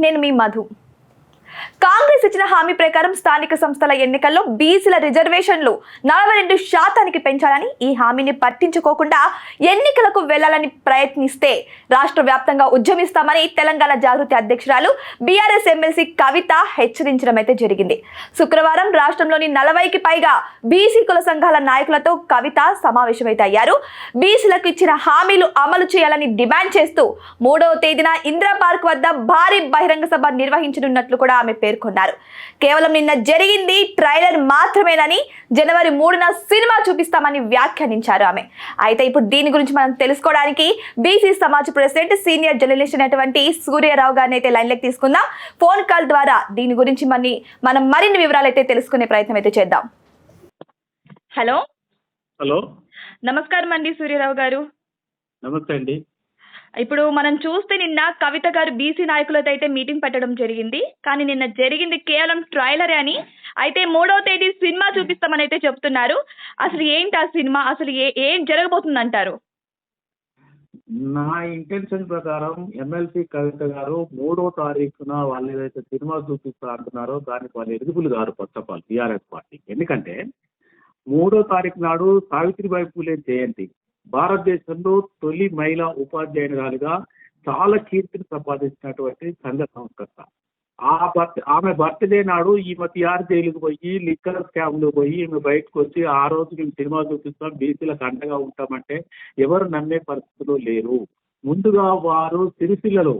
నేను మీ మధు. కాంగ్రెస్ ఇచ్చిన హామీ ప్రకారం స్థానిక సంస్థల ఎన్నికల్లో బీసీల రిజర్వేషన్లు నలభై రెండు శాతానికి పెంచాలని ఈ హామీని పట్టించుకోకుండా ఎన్నికలకు వెళ్ళాలని ప్రయత్నిస్తే రాష్ట్ర వ్యాప్తంగా ఉద్యమిస్తామని తెలంగాణ జాగృతి అధ్యక్షురాలు బీఆర్ఎస్ ఎమ్మెల్సీ కవిత హెచ్చరించడం అయితే జరిగింది. శుక్రవారం రాష్ట్రంలోని నలభైకి పైగా బీసీ కుల సంఘాల నాయకులతో కవిత సమావేశమైతే అయ్యారు బీసీలకు ఇచ్చిన హామీలు అమలు చేయాలని డిమాండ్ చేస్తూ మూడవ తేదీన ఇందిరా పార్క్ వద్ద భారీ బహిరంగ సభ నిర్వహించనున్నట్లు కూడా ఆమె పేర్కొన్నారు. కేవలం నిన్న జరిగింది ట్రైలర్ మాత్రమేనని జనవరి మూడున సినిమా చూపిస్తామని వ్యాఖ్యానించారు ఆమె. అయితే ఇప్పుడు దీని గురించి మనం తెలుసుకోవడానికి BC Samaj president senior journalist అయినటువంటి సూర్యరావు గారిని అయితే లైన్లోకి తీసుకుందాం. ఫోన్ కాల్ ద్వారా దీని గురించి మరి మనం మరిన్ని వివరాలు అయితే తెలుసుకునే ప్రయత్నం అయితే చేద్దాం. హలో? హలో? నమస్కారం అండి సూర్యరావు గారు. నమస్తే అండి. ఇప్పుడు మనం చూస్తే నిన్న కవిత గారు బీసీ నాయకులతో అయితే మీటింగ్ పెట్టడం జరిగింది. కానీ నిన్న జరిగింది కేవలం ట్రైలరే అని. అయితే మూడవ తేదీ సినిమా చూపిస్తామని అయితే చెప్తున్నారు. అసలు ఏంటి ఆ సినిమా? అసలు ఏ ఏం జరగబోతుంది అంటారు నా ఇంటెన్షన్ ప్రకారం ఎమ్మెల్సీ కవిత గారు మూడో తారీఖున వాళ్ళు ఏదైతే సినిమా చూపిస్తా అంటున్నారో దానికి వాళ్ళు ఎలిజిబుల్ గారు first of all TRS party. ఎందుకంటే మూడో తారీఖు నాడు సావిత్రిబాయి పూలే జయంతి. భారతదేశంలో తొలి మహిళా ఉపాధ్యాయురాలుగా చాలా కీర్తిని సంపాదించినటువంటి సంఘ సంస్కర్త ఆ బర్త్ ఆమె బర్త్డే నాడు ఈమె తిహార్ జైలుకు పోయి లిక్కర్ స్కామ్లో పోయి ఈమె బయటకు వచ్చి ఆ రోజు మేము సినిమా చూపిస్తాం బీసీలకు అండగా ఉంటామంటే ఎవరు నమ్మే పరిస్థితిలో లేరు. ముందుగా వారు సిరిసిల్లలో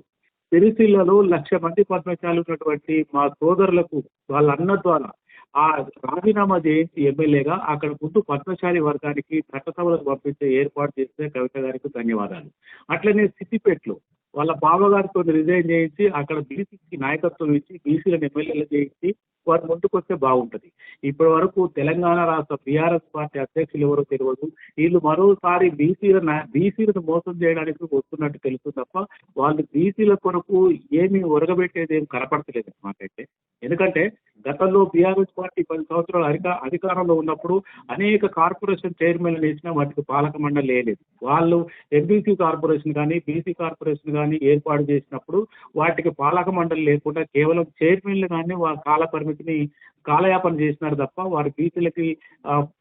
సిరిసిల్లలో లక్ష మంది పద్మశాలు ఉన్నటువంటి మా సోదరులకు వాళ్ళ అన్న ద్వారా ఆ రాజీనామా చేయించి ఎమ్మెల్యేగా అక్కడ ముందు పద్మశాలి వర్గానికి చట్టసభలకు పంపించే ఏర్పాటు చేస్తే కవిత గారికి ధన్యవాదాలు. అట్లనే సిద్దిపేటలో వాళ్ళ బావగారితో రిజైన్ చేయించి అక్కడ బీసీకి నాయకత్వం ఇచ్చి బీసీలను ఎమ్మెల్యేలు చేయించి వారు ముందుకొస్తే బాగుంటుంది. ఇప్పటి వరకు తెలంగాణ రాష్ట్ర బీఆర్ఎస్ పార్టీ అధ్యక్షులు ఎవరో తెలియదు వీళ్ళు మరోసారి బీసీల బీసీలను మోసం చేయడానికి వస్తున్నట్టు తెలుసు తప్ప వాళ్ళు బీసీల కొరకు ఏమి ఒరగబెట్టేది ఏం కనపడతలేదు మాకైతే. ఎందుకంటే గతంలో బీఆర్ఎస్ పార్టీ పది సంవత్సరాలు అధిక అధికారంలో ఉన్నప్పుడు అనేక కార్పొరేషన్ చైర్మన్లు వేసినా వాటికి పాలక మండలి లేదు వాళ్ళు ఎంబీసీ కార్పొరేషన్ కానీ బీసీ కార్పొరేషన్ కానీ ఏర్పాటు చేసినప్పుడు వాటికి పాలక మండలి లేకుండా కేవలం చైర్మన్లు కానీ వాళ్ళ కాలపరిమితి పరిమితిని కాలయాపన చేసినారు తప్ప వారి బీసీలకి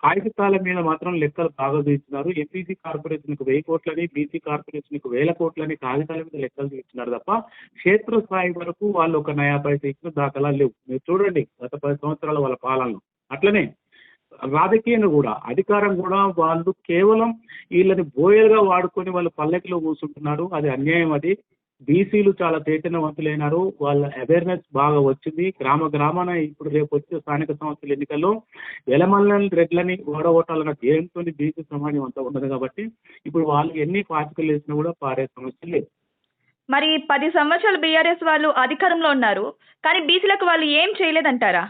కాగితాల మీద మాత్రం లెక్కలు బాగా తీస్తున్నారు ఎంపీసీ కార్పొరేషన్కి వెయ్యి కోట్లని బీసీ కార్పొరేషన్కి వేల కోట్లని కాగితాల మీద లెక్కలు తీస్తున్నారు తప్ప క్షేత్రస్థాయి వరకు వాళ్ళు ఒక నయా పైస ఇచ్చిన దాఖలాలు లేవు. మీరు చూడండి గత పది సంవత్సరాల వాళ్ళ పాలనలో. అట్లనే రాజకీయంగా కూడా అధికారం కూడా వాళ్ళు కేవలం వీళ్ళని బోయలుగా వాడుకొని వాళ్ళు పల్లెకిలో కూర్చుంటున్నారు. అది అన్యాయం అది. బీసీలు చాలా చైతన్యవంతులైనారు. వాళ్ళ అవేర్నెస్ బాగా వచ్చింది. గ్రామ గ్రామాన ఇప్పుడు రేపు వచ్చే స్థానిక సంస్థల ఎన్నికల్లో వెలమల్లని రెడ్లని ఓడగొట్టాలన్న ధ్యేయంతో బీసీ సమాజం అంతా ఉన్నది కాబట్టి ఇప్పుడు వాళ్ళు ఎన్ని పాచికలు వేసినా కూడా పారే సమస్య లేదు. మరి పది సంవత్సరాలు బీఆర్ఎస్ వాళ్ళు అధికారంలో ఉన్నారు. కానీ బీసీలకు వాళ్ళు ఏం చేయలేదంటారా?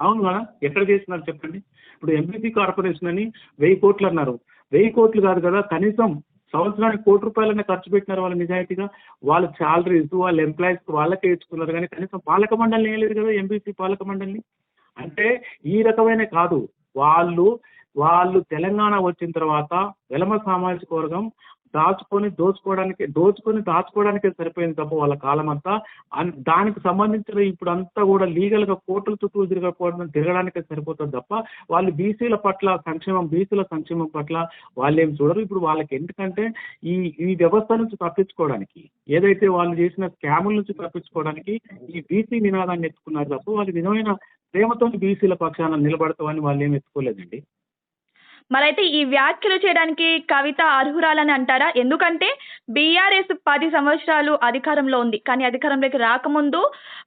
అవును కదా ఎక్కడ చేస్తున్నారు చెప్పండి. ఇప్పుడు ఎంపీసీ కార్పొరేషన్ అని వెయ్యి కోట్లు అన్నారు. వెయ్యి కోట్లు కాదు కదా కనీసం సంవత్సరానికి కోటి రూపాయలనే ఖర్చు పెట్టినారు వాళ్ళు నిజాయితీగా. వాళ్ళ శాలరీస్ వాళ్ళ ఎంప్లాయీస్ వాళ్ళకే ఇచ్చుకున్నారు. కానీ కనీసం పాలక మండలిని వేయలేదు కదా ఎంపీసీ పాలక మండలిని? అంటే ఈ రకమైన కాదు. వాళ్ళు వాళ్ళు తెలంగాణ వచ్చిన తర్వాత వెలమ సామాజిక వర్గం దాచుకొని దోచుకోవడానికి దోచుకొని దాచుకోవడానికే సరిపోయింది తప్ప వాళ్ళ కాలం అంతా అన్- దానికి సంబంధించిన ఇప్పుడు అంతా కూడా లీగల్గా కోర్టుల చుట్టూ తిరగకపోవడం తిరగడానికే సరిపోతుంది తప్ప వాళ్ళు బీసీల పట్ల సంక్షేమం బీసీల సంక్షేమం పట్ల వాళ్ళు ఏం చూడరు. ఇప్పుడు వాళ్ళకి ఎందుకంటే ఈ ఈ వ్యవస్థ నుంచి తప్పించుకోవడానికి ఏదైతే వాళ్ళు చేసిన స్కాముల నుంచి తప్పించుకోవడానికి ఈ బీసీ నినాదాన్ని ఎత్తుకున్నారు తప్ప వాళ్ళు నిజమైన ప్రేమతో బీసీల పక్షాన నిలబడతామని వాళ్ళు ఏం ఎత్తుకోలేదండి. మరైతే ఈ వ్యాఖ్యలు చేయడానికి కవిత అర్హురాలని అంటారా? ఎందుకంటే బీఆర్ఎస్ పది సంవత్సరాలు అధికారంలో ఉంది. కానీ అధికారంలోకి రాకముందు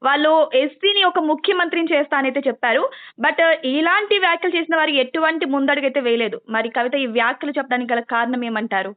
వాళ్ళు ఎస్సీని ఒక ముఖ్యమంత్రిని చేస్తానైతే చెప్పారు. బట్ ఇలాంటి వ్యాఖ్యలు చేసిన వారు ఎటువంటి ముందడుగైతే వేయలేదు. మరి కవిత ఈ వ్యాఖ్యలు చెప్పడానికి గల కారణం ఏమంటారు?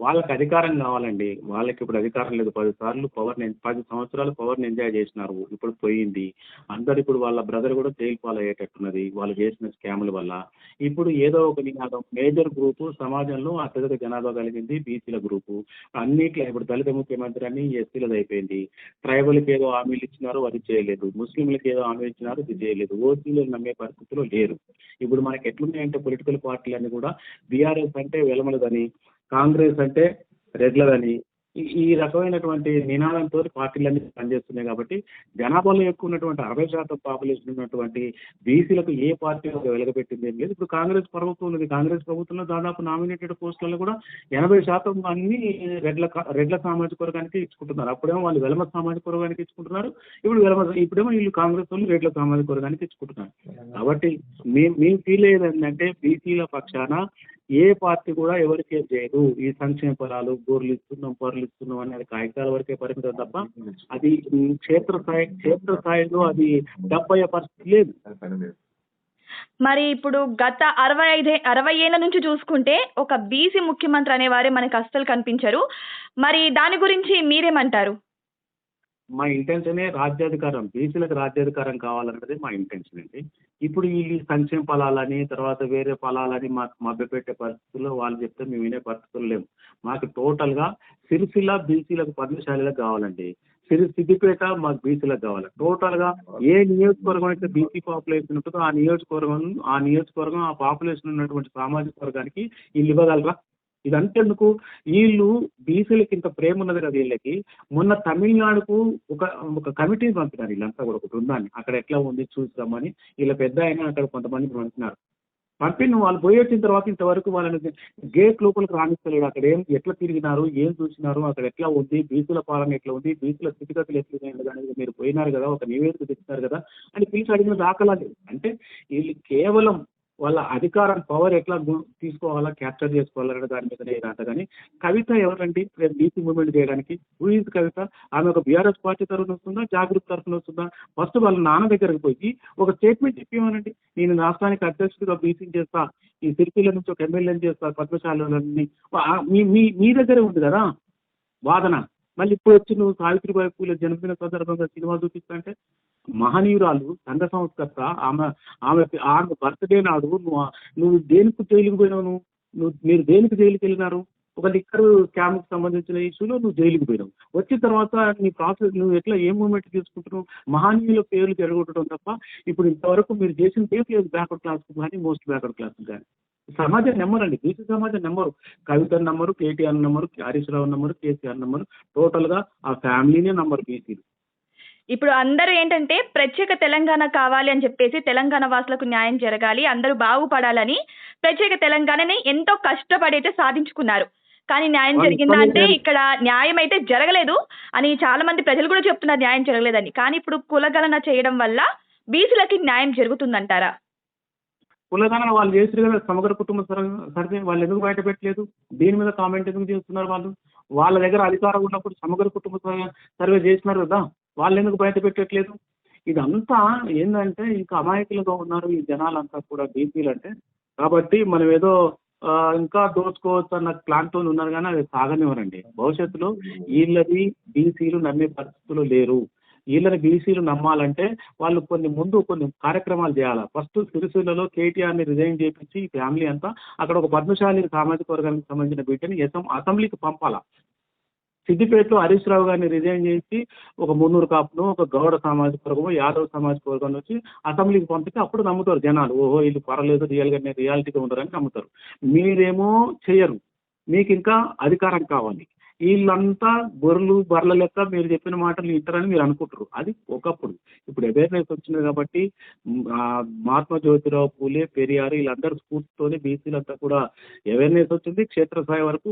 వాళ్ళకి అధికారం కావాలండి. వాళ్ళకి ఇప్పుడు అధికారం లేదు. పది సార్లు పవర్ పది సంవత్సరాలు పవర్ని ఎంజాయ్ చేసినారు. ఇప్పుడు పోయింది. అందరు ఇప్పుడు వాళ్ళ బ్రదర్ కూడా జైలు పాలయ్యేటట్టున్నది. వాళ్ళు చేసిన స్కాముల వల్ల. ఇప్పుడు ఏదో ఒక నినాదం. మేజర్ గ్రూపు సమాజంలో అత్యధిక జనాభా కలిగింది బీసీల గ్రూపు అన్నిట్లో ఇప్పుడు దళిత ముఖ్యమంత్రి అని ఎస్సీలది అయిపోయింది. ట్రైబల్కి ఏదో హామీలు ఇచ్చినారు అది చేయలేదు. ముస్లింలకు ఏదో హామీలు ఇచ్చినారు అది చేయలేదు. ఓసీలు నమ్మే పరిస్థితిలో లేరు. ఇప్పుడు మనకి ఎట్లున్నాయంటే పొలిటికల్ పార్టీలన్నీ కూడా బీఆర్ఎస్ అంటే వెలమలదని. కాంగ్రెస్ అంటే రెడ్లదని. ఈ- ఈ రకమైనటువంటి నినాదంతో పార్టీలన్నీ పనిచేస్తున్నాయి కాబట్టి జనాభాలో ఎక్కువ ఉన్నటువంటి అరవై శాతం పాపులేషన్ ఉన్నటువంటి బీసీలకు ఏ పార్టీ ఒక వెలగబెట్టింది ఏం లేదు. ఇప్పుడు కాంగ్రెస్ ప్రభుత్వం ఉన్నది. కాంగ్రెస్ ప్రభుత్వంలో దాదాపు నామినేటెడ్ పోస్టులలో కూడా ఎనభై శాతం అన్ని రెడ్ల రెడ్ల సామాజిక వర్గానికి ఇచ్చుకుంటున్నారు. అప్పుడేమో వాళ్ళు వెలమ సామాజిక వర్గానికి ఇచ్చుకుంటున్నారు. ఇప్పుడు వెలమ ఇప్పుడేమో వీళ్ళు కాంగ్రెస్ వాళ్ళు రెడ్ల సామాజిక వర్గానికి ఇచ్చుకుంటున్నారు. కాబట్టి మేము మేము ఫీల్ అయ్యేది ఏంటంటే బీసీల పక్షాన ఏ పార్టీ కూడా ఎవరికి ఏం చేయదు. ఈ సంక్షేమ ఫలాలు గోర్లు ఇస్తున్నాం పొరలు ఇస్తున్నాం అనేది కాగితాల వరకే పరిమితం తప్ప అది క్షేత్రస్థాయి క్షేత్రస్థాయిలో అది డెబ్బై పరిస్థితి లేదు. మరి ఇప్పుడు గత అరవై ఐదే అరవై ఏళ్ళ నుంచి చూసుకుంటే ఒక బీసీ ముఖ్యమంత్రి అనేవారే మనకు అస్సలు కనిపించరు. మరి దాని గురించి మీరేమంటారు? మా ఇంటెన్షనే రాజ్యాధికారం బీసీలకు రాజ్యాధికారం కావాలన్నది మా ఇంటెన్షన్ అండి. ఇప్పుడు ఈ సంక్షేమ ఫలాలని తర్వాత వేరే ఫలాలని మాకు మభ్యపెట్టే పరిస్థితుల్లో వాళ్ళు చెప్తే మేము వినే పరిస్థితులు లేవు మాకు టోటల్గా సిరిసిల్ల బీసీలకు పద్మశాలిలకు కావాలండి. సిరి సిద్దిపేట మాకు బీసీలకు కావాలి. టోటల్గా ఏ నియోజకవర్గం అయితే బీసీ పాపులేషన్ ఉంటుందో ఆ నియోజకవర్గం ఆ నియోజకవర్గం ఆ పాపులేషన్ ఉన్నటువంటి సామాజిక వర్గానికి వీళ్ళు ఇవ్వగలరా? ఇదంతెందుకు? వీళ్ళు బీసీలకి ఇంత ప్రేమ ఉన్నది కదా వీళ్ళకి. మొన్న తమిళనాడుకు ఒక ఒక కమిటీ పంపినారు వీళ్ళంతా కూడా ఒక బృందాన్ని. అక్కడ ఎట్లా ఉంది చూద్దామని. వీళ్ళ పెద్ద ఆయన అక్కడ కొంతమంది పంపినారు. పంపిన వాళ్ళు పోయి వచ్చిన తర్వాత ఇంతవరకు వాళ్ళని గేట్ లోపలికి రాణిస్తలేడు అక్కడ ఏం ఎట్లా తిరిగినారు? ఏం చూసినారు? అక్కడ ఎట్లా ఉంది? బీసీల పాలన ఎట్లా ఉంది? బీసీల స్థితిగతులు ఎట్లా అనేది మీరు పోయినారు కదా ఒక నివేదిక తెచ్చినారు కదా అని పిలిచి అడిగిన దాఖలా లేదు అంటే వీళ్ళు కేవలం వాళ్ళ అధికారం పవర్ ఎట్లా గు- తీసుకోవాలా క్యాప్చర్ చేసుకోవాలనే దాని మీదనే ఇదంట కానీ కవిత ఎవరండి? రేపు బీసీ మూవ్మెంట్ చేయడానికి? Who is Kavitha? ఆమె ఒక బీఆర్ఎస్ పార్టీ తరఫున వస్తుందా? జాగృతి తరఫున వస్తుందా? ఫస్ట్ వాళ్ళ నాన్న దగ్గరకు పోయి ఒక స్టేట్మెంట్ చెప్పేమనండి నేను రాష్ట్రానికి అధ్యక్షుడిగా బీసీ చేస్తా. ఈ సిరిపిల్ల నుంచి ఒక ఎమ్మెల్యేని చేస్తా పద్మశాలని మీ మీ మీ దగ్గరే ఉంది కదా? వాదన. మళ్ళీ ఇప్పుడు వచ్చి నువ్వు సావిత్రిబాయి పూలే జన్మదిన సందర్భంగా సినిమా చూపిస్తా అంటే మహనీయురాలు సంఘ సంస్కర్త ఆమె ఆమె ఆమె బర్త్డే నాడు నువ్వు నువ్వు దేనికి జైలుకి పోయినావు నువ్వు? నువ్వు మీరు దేనికి జైలుకి వెళ్ళినారు ఒక లిక్కర్ స్కామ్ సంబంధించిన ఇష్యూలో నువ్వు జైలుకి పోయినావు. వచ్చిన తర్వాత నీ ప్రాసెస్ నువ్వు ఎట్లా ఏ మూమెంట్ తీసుకుంటున్నావు? మహనీయుల పేర్లు జరగొట్టడం తప్ప ఇప్పుడు ఇంతవరకు మీరు చేసిన పేరు లేదు బ్యాక్వర్డ్ క్లాస్ కానీ మోస్ట్ బ్యాక్వర్డ్ క్లాస్ కానీ? సమాజం నెంబర్ అండి బీసీ సమాజం number Kavitha number KTR number Harish Rao number KCR number టోటల్గా ఆ ఫ్యామిలీనే నంబర్ బీసీలు ఇప్పుడు అందరూ ఏంటంటే ప్రత్యేక తెలంగాణ కావాలి అని చెప్పేసి తెలంగాణ వాసులకు న్యాయం జరగాలి అందరూ బాగుపడాలని ప్రత్యేక తెలంగాణని ఎంతో కష్టపడి అయితే సాధించుకున్నారు. కానీ న్యాయం జరిగిందా అంటే. ఇక్కడ న్యాయం అయితే జరగలేదు అని చాలా మంది ప్రజలు కూడా చెప్తున్నారు న్యాయం జరగలేదని. కానీ ఇప్పుడు కులగణన చేయడం వల్ల బీసీలకి న్యాయం జరుగుతుందంటారా? కులగణన వాళ్ళు చేసారు కదా సమగ్ర కుటుంబ సర్- సర్వే వాళ్ళు ఎందుకు బయట పెట్టలేదు? దీని మీద కామెంట్ ఎందుకు చేస్తున్నారు వాళ్ళు? వాళ్ళ దగ్గర అధికారం ఉన్నప్పుడు సమగ్ర కుటుంబ సర్వే- చేసినారు కదా వాళ్ళు ఎందుకు బయట పెట్టట్లేదు? ఇదంతా ఏంటంటే ఇంకా అమాయకులుగా ఉన్నారు ఈ జనాలంతా కూడా బీసీలు అంటే. కాబట్టి మనం ఏదో ఇంకా దోచుకోవచ్చు అన్న ప్లాన్తో ఉన్నారు కానీ అది సాగనివ్వరండి. భవిష్యత్తులో వీళ్ళది బీసీలు నమ్మే పరిస్థితులు లేరు. వీళ్ళని బీసీలు నమ్మాలంటే వాళ్ళు కొన్ని ముందు కొన్ని కార్యక్రమాలు చేయాలి. ఫస్ట్ సిరిసిల్లలో కేటీఆర్ని రిజైన్ చేపించి ఈ ఫ్యామిలీ అంతా అక్కడ ఒక పద్మశాలి సామాజిక వర్గానికి సంబంధించిన బిడ్డని ఎసం అసెంబ్లీకి పంపాలా. సిద్దిపేటలో హరీష్ రావు గారిని రిజైన్ చేసి ఒక మున్నూరు కాపును ఒక గౌడ సామాజిక వర్గము యాదవ్ సామాజిక వర్గం వచ్చి అసెంబ్లీకి పంపితే అప్పుడు నమ్ముతారు జనాలు. ఓహో వీళ్ళు పర్వాలేదు రియల్ రియాలిటీగా ఉంటారని నమ్ముతారు. మీరేమో చేయరు. మీకు ఇంకా అధికారం కావాలి. వీళ్ళంతా బొర్రలు బర్రెల లెక్క మీరు చెప్పిన మాటలు వింటారని మీరు అనుకుంటారు అది ఒకప్పుడు. ఇప్పుడు అవేర్నెస్ వచ్చింది కాబట్టి మహాత్మా జ్యోతిరావు పూలే పెరియారు వీళ్ళందరూ స్ఫూర్తితోనే బీసీలంతా కూడా అవేర్నెస్ వచ్చింది. క్షేత్రస్థాయి వరకు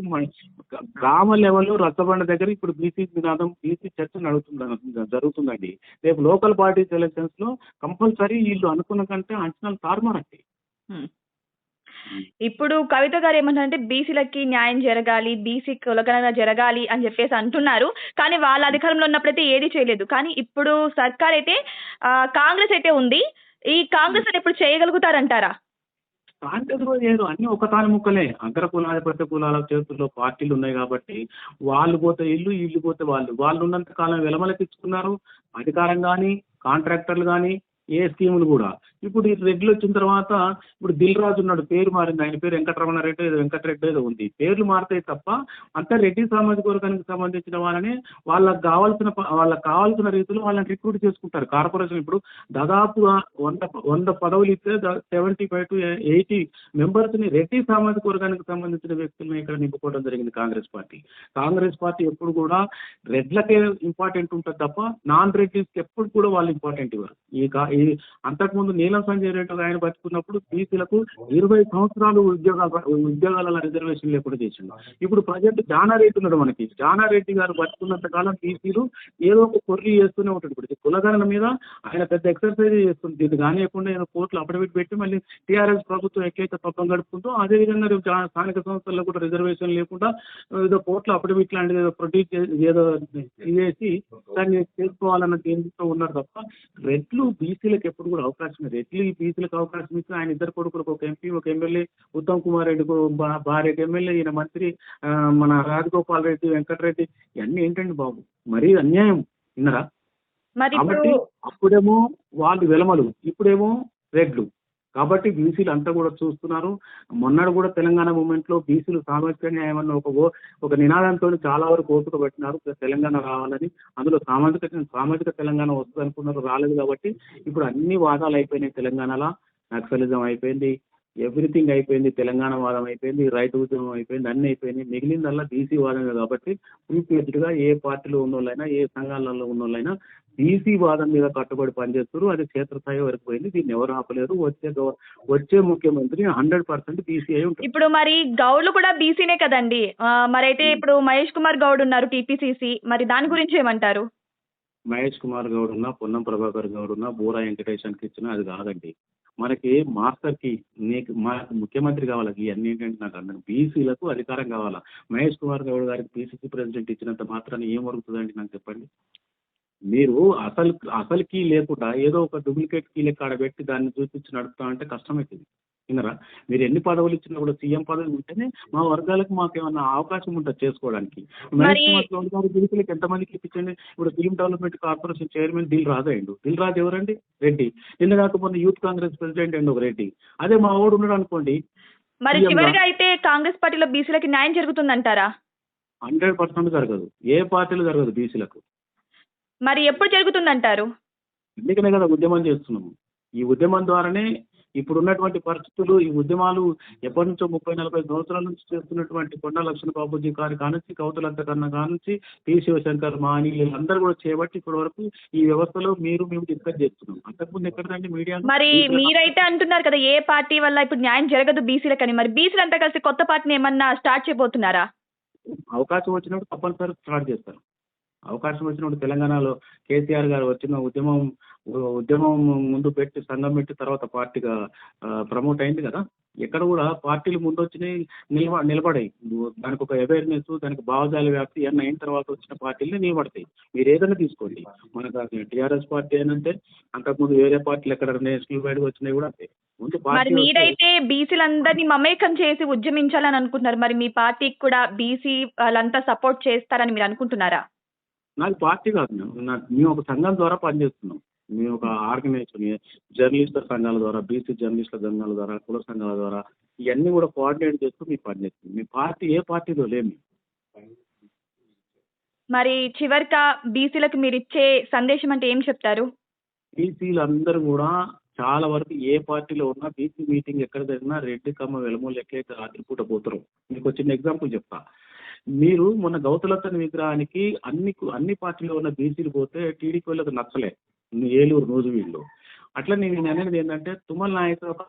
గ్రామ లెవెల్లో రచ్చబండ దగ్గర ఇప్పుడు బీసీ నినాదం బీసీ చర్చ నడుతుంది జరుగుతుందండి. రేపు లోకల్ పార్టీస్ ఎలక్షన్స్లో కంపల్సరీ వీళ్ళు అనుకున్న కంటే అంచనాలు తారుమారండి ఇప్పుడు కవిత గారు ఏమంటారంటే బీసీలకి న్యాయం జరగాలి బీసీ కులగణన జరగాలి అని చెప్పేసి అంటున్నారు. కానీ వాళ్ళ అధికారంలో ఉన్నప్పుడైతే ఏది చేయలేదు. కానీ ఇప్పుడు సర్కార్ అయితే ఆ, కాంగ్రెస్ అయితే ఉంది. ఈ కాంగ్రెస్ అని ఇప్పుడు చేయగలుగుతారంటారా? కాంగ్రెస్ కూడా చేయరు. అన్ని ఒక తాను ముక్కలే. అగ్ర కులాధిపత్య కులాల చేతుల్లో పార్టీలు ఉన్నాయి కాబట్టి వాళ్ళు పోతే ఇల్లు ఇల్లు పోతే వాళ్ళు. వాళ్ళు ఉన్నంత కాలం వెలమలకిచ్చుకున్నారు. అధికారం కానీ కాంట్రాక్టర్లు కానీ ఏ స్కీములు కూడా. ఇప్పుడు ఈ రెడ్లు వచ్చిన తర్వాత ఇప్పుడు దిల్ రాజు ఉన్నాడు పేరు మారింది. ఆయన పేరు వెంకటరమణ రెడ్డి ఏదో వెంకటరెడ్డి ఏదో ఉంది. పేర్లు మారుతాయి తప్ప అంతా రెడ్డి సామాజిక వర్గానికి సంబంధించిన వాళ్ళని వాళ్ళకి కావాల్సిన వాళ్ళకి కావాల్సిన రీతిలో వాళ్ళని రిక్రూట్ చేసుకుంటారు. కార్పొరేషన్ ఇప్పుడు దాదాపుగా వంద వంద పదవులు ఇస్తే సెవెంటీ ఫైవ్ టు ఎయిటీ మెంబర్స్ని రెడ్డి సామాజిక వర్గానికి సంబంధించిన వ్యక్తులను ఇక్కడ నింపుకోవడం జరిగింది కాంగ్రెస్ పార్టీ. కాంగ్రెస్ పార్టీ ఎప్పుడు కూడా రెడ్లకే ఇంపార్టెంట్ ఉంటుంది తప్ప నాన్ రెడ్డిస్కి ఎప్పుడు కూడా వాళ్ళు ఇంపార్టెంట్ ఇవ్వరు. ఈ అంతకుముందు నేను నీలం సంజయ్ రెడ్డి ఆయన బతుకున్నప్పుడు బీసీలకు ఇరవై సంవత్సరాలు ఉద్యోగాలు ఉద్యోగాల రిజర్వేషన్ లేకుండా చేసిండు. ఇప్పుడు ప్రజెంట్ జానారెడ్డి ఉన్నాడు మనకి. జానారెడ్డి గారు బతుకున్నంత కాలం బీసీలు ఏదో ఒక కొర్రీ చేస్తూనే ఉంటాడు ఇప్పుడు ఈ కులగణన మీద ఆయన పెద్ద ఎక్సర్సైజ్ చేస్తుంది దీన్ని కానియకుండా ఏదో కోర్టులు అఫిడవిట్ పెట్టి మళ్ళీ టీఆర్ఎస్ ప్రభుత్వం ఎట్లయితే పక్కన గడుపుకుంటూ అదే విధంగా రేపు స్థానిక సంస్థల్లో కూడా రిజర్వేషన్ లేకుండా ఏదో కోర్టులు అఫిడవిట్ లాంటిది ఏదో ప్రొడ్యూస్ ఏదో చేసి దాన్ని చేసుకోవాలన్న దీంతో ఉన్నారు తప్ప రెడ్లు బీసీలకు ఎప్పుడు కూడా అవకాశం లేదు. రెడ్లు ఈ బీసీలకు అవకాశం ఇస్తే ఆయన ఇద్దరు కొడుకులకు ఒక ఎంపీ ఒక ఎమ్మెల్యే ఉత్తమ్ కుమార్ రెడ్డికి భా- భార్యకు ఎమ్మెల్యే ఈయన మంత్రి మన రాజగోపాల్ రెడ్డి వెంకటరెడ్డి ఇవన్నీ ఏంటండి బాబు? మరీ అన్యాయం. విన్నరా? కాబట్టి అప్పుడేమో వాళ్ళు వెలమలు. ఇప్పుడేమో రెడ్లు. కాబట్టి బీసీలు అంతా కూడా చూస్తున్నారు. మొన్నడు కూడా తెలంగాణ మూమెంట్లో బీసీలు సామాజిక న్యాయం అన్న ఒక ఒక నినాదంతో చాలా వరకు ఓపిక పెట్టినారు. తెలంగాణ రావాలని. అందులో సామాజిక సామాజిక తెలంగాణ వస్తుంది అనుకున్నారు రాలేదు కాబట్టి ఇప్పుడు అన్ని వాదాలు అయిపోయినాయి తెలంగాణలో. నక్సలిజం అయిపోయింది ఎవ్రీథింగ్ అయిపోయింది తెలంగాణ వాదం అయిపోయింది రైతు ఉద్యమం అయిపోయింది అన్ని అయిపోయింది మిగిలిందల్లా బీసీ వాదమే కాబట్టి ఫుల్గా ఏ పార్టీలో ఉన్న వాళ్ళైనా ఏ సంఘాలలో ఉన్న వాళ్ళైనా బీసీ వాదం మీద కట్టుబడి పనిచేస్తారు అది క్షేత్రస్థాయి వరకు పోయింది. దీన్ని ఎవరు ఆపలేరు? వచ్చే వచ్చే ముఖ్యమంత్రి హండ్రెడ్ పర్సెంట్ బీసీ అయి ఉంటారు. ఇప్పుడు మరి గౌడ్లు కూడా బీసీనే కదండి. ఆ, మరైతే ఇప్పుడు మహేష్ కుమార్ గౌడ్ ఉన్నారు టీపీసీసీ. మరి దాని గురించి ఏమంటారు? మహేష్ కుమార్ గౌడ్ ఉన్నా పొన్నం ప్రభాకర్ గౌడ్ ఉన్నా బూరా వెంకటేశానికి ఇచ్చినా అది కాదండి. మనకి మాస్టర్కి నీకు మనకు ముఖ్యమంత్రి కావాలి? ఇవన్నీ ఏంటంటే నాకు అందరం బీసీలకు అధికారం కావాలా? మహేష్ కుమార్ గౌడ్ గారికి పీసీసీ ప్రెసిడెంట్ ఇచ్చినంత మాత్రాన్ని ఏం వరుగుతుందండి నాకు చెప్పండి? మీరు అసలు అసలు కీ లేకుండా ఏదో ఒక డూప్లికేట్ కీ లెక్క ఆడ పెట్టి దాన్ని చూపించి నడుపుతా అంటే కష్టమవుతుంది విన్నరా? మీరు ఎన్ని పదవులు ఇచ్చినా కూడా సీఎం పదవి ఉంటేనే మా వర్గాలకు మాకు ఏమన్నా అవకాశం ఉంటుంది చేసుకోవడానికి. మహేష్ మరి- కుమార్ గౌడ్ గారు బీసీలకు ఎంతమందికి ఇప్పించండి? ఇప్పుడు film development corporation chairman Dil Raju అయ్యిండు దిల్ రాజు ఎవరండి? రెడ్డి. నిన్న కాకపోతే యూత్ కాంగ్రెస్ ప్రెసిడెంట్ అండి ఒక రెడ్డి. అదే మా ఓడు ఉన్నాడు అనుకోండి. మరి చివరిగా అయితే కాంగ్రెస్ పార్టీలో బీసీలకి న్యాయం జరుగుతుందంటారా? హండ్రెడ్ పర్సెంట్ జరగదు. ఏ పార్టీలు జరగదు బీసీలకు. మరి ఎప్పుడు జరుగుతుందంటారు? అందుకనే కదా ఉద్యమం చేస్తున్నాము. ఈ ఉద్యమం ద్వారానే ఇప్పుడు ఉన్నటువంటి పరిస్థితులు ఈ ఉద్యమాలు ఎప్పటి నుంచో ముప్పై నలభై సంవత్సరాల నుంచి చేస్తున్నటువంటి కొండా లక్ష్మణ బాబుజీ గారి కానుంచి కౌతలంత కన్నా కానుంచి పి శివశంకర్ మా అనిల్ వీళ్ళందరూ కూడా చేయబట్టి ఇప్పటి వరకు ఈ వ్యవస్థలో మీరు మేము డిస్కస్ చేస్తున్నాం. అంతకుముందు ఎక్కడండి మీడియా? మరి మీరైతే అంటున్నారు కదా ఏ పార్టీ వల్ల ఇప్పుడు న్యాయం జరగదు బీసీలకని. మరి బీసీలు అంతా కలిసి కొత్త పార్టీని ఏమన్నా స్టార్ట్ చేయబోతున్నారా? అవకాశం వచ్చినప్పుడు తప్పనిసరి స్టార్ట్ చేస్తారు. అవకాశం వచ్చినప్పుడు తెలంగాణలో కేసీఆర్ గారు వచ్చిన ఉద్యమం ఉద్యమం ముందు పెట్టి సంఘం పెట్టి తర్వాత పార్టీగా ప్రమోట్ అయింది కదా. ఎక్కడ కూడా పార్టీలు ముందు వచ్చినాయి నిలబ నిలబడాయి. దానికి ఒక అవేర్నెస్ దానికి భావజాల వ్యాప్తి ఇవన్నీ అయిన తర్వాత వచ్చిన పార్టీలు నిలబడతాయి. మీరు ఏదైనా తీసుకోండి. మనకు టీఆర్ఎస్ పార్టీ ఏంటంటే అంతకుముందు వేరే పార్టీలు ఎక్కడ నేషనల్ వైడ్గా వచ్చినాయి కూడా అంతే. ముందు మరి మీరైతే బీసీలందరినీ మమేకం చేసి ఉద్యమించాలని అనుకుంటున్నారు. మరి మీ పార్టీకి కూడా బీసీ వాళ్ళంతా సపోర్ట్ చేస్తారని మీరు అనుకుంటున్నారా? నాకు పార్టీ కాదు మేము. నాకు మేము ఒక సంఘం ద్వారా పనిచేస్తున్నాం. మేము ఒక ఆర్గనైజేషన్ జర్నలిస్టుల సంఘాల ద్వారా బీసీ జర్నలిస్టుల సంఘాల ద్వారా కుల సంఘాల ద్వారా ఇవన్నీ కూడా కోఆర్డినేట్ చేస్తూ మేము పనిచేస్తున్నాం మీ పార్టీ ఏ పార్టీలో లేము. మరి చివరిగా బీసీలకు మీరు ఇచ్చే సందేశం అంటే ఏం చెప్తారు? బీసీలు అందరూ కూడా చాలా వరకు ఏ పార్టీలో ఉన్నా బీసీ మీటింగ్ ఎక్కడ జరిగినా రెడ్డి కమ్మ వెలమూలు ఎట్లయితే రాత్రిపూట పోతారో. మీకు చిన్న ఎగ్జాంపుల్ చెప్తా. మీరు మొన్న గౌతలతన్ విగ్రహానికి అన్ని అన్ని పార్టీలో ఉన్న బీసీలు పోతే టీడీపీ వాళ్ళకి నచ్చలే. ఏలూరు రోజువీళ్ళు అట్లా నేను అనేది ఏంటంటే తుమ్మల నాయకుడు ఒక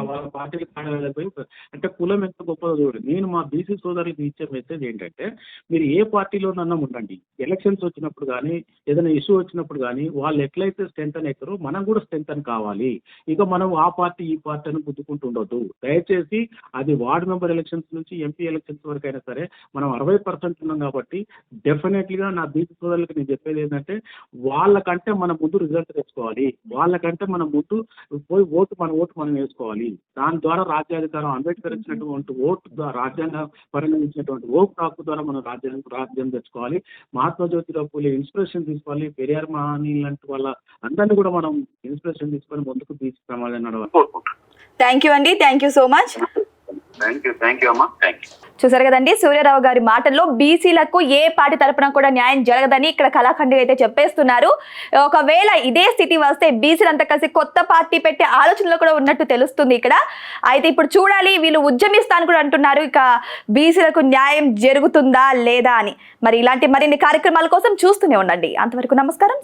వాళ్ళ పార్టీకి కార్యాలయాలకు అంటే కులం ఎంత గొప్పదో చూడండి నేను మా బీసీ సోదరులకు ఇచ్చే మెసేజ్ ఏంటంటే మీరు ఏ పార్టీలోనన్నా ఉండండి. ఎలక్షన్స్ వచ్చినప్పుడు కానీ ఏదైనా ఇష్యూ వచ్చినప్పుడు కానీ వాళ్ళు ఎట్లయితే స్ట్రెంత్ అని అవుతారో మనం కూడా స్ట్రెంత్ అని కావాలి. ఇక మనం ఆ పార్టీ ఈ పార్టీ అని గుద్దుకుంటూ ఉండొద్దు. దయచేసి అది వార్డు మెంబర్ ఎలక్షన్స్ నుంచి ఎంపీ ఎలక్షన్స్ వరకు అయినా సరే మనం అరవై పర్సెంట్ ఉన్నాం కాబట్టి డెఫినెట్లీగా నా బీసీ సోదరులకు నేను చెప్పేది ఏంటంటే వాళ్ళకంటే మన ముందు రిజల్ట్ తెచ్చుకోవాలి. వాళ్ళకంటే మన ముందు పోయి ఓటు మన ఓటు మనం వేసుకోవాలి. తెచ్చుకోవాలి దాని ద్వారా రాజ్యాధికారం అంబేద్కర్ ఇచ్చినటువంటి ఓటు ద్వారా రాజ్యాంగ పరంగా ఇచ్చినటువంటి ఓటు హక్కు ద్వారా మనం రాజ్యాంగ రాజ్యం తెచ్చుకోవాలి. మహాత్మా జ్యోతిరావు పూలే ఇన్స్పిరేషన్ తీసుకోవాలి. పెరియార్ మహానీ లాంటి వాళ్ళ అందరినీ కూడా మనం ఇన్స్పిరేషన్ తీసుకొని ముందుకు తీసుకురావాలని నడవాలి. థ్యాంక్ యూ అండి. Thank you so much. చూసారు కదండి సూర్యారావు గారి మాటల్లో బీసీలకు ఏ పార్టీ తరపున కూడా న్యాయం జరగదని ఇక్కడ కళాఖండి అయితే చెప్పేస్తున్నారు. ఒకవేళ ఇదే స్థితి వస్తే బీసీలంతా కలిసి కొత్త పార్టీ పెట్టే ఆలోచనలో కూడా ఉన్నట్టు తెలుస్తుంది ఇక్కడ. అయితే ఇప్పుడు చూడాలి వీళ్ళు ఉద్యమిస్తాను కూడా అంటున్నారు ఇక బీసీలకు న్యాయం జరుగుతుందా లేదా అని. మరి ఇలాంటి మరిన్ని కార్యక్రమాల కోసం చూస్తూనే ఉండండి. అంతవరకు నమస్కారం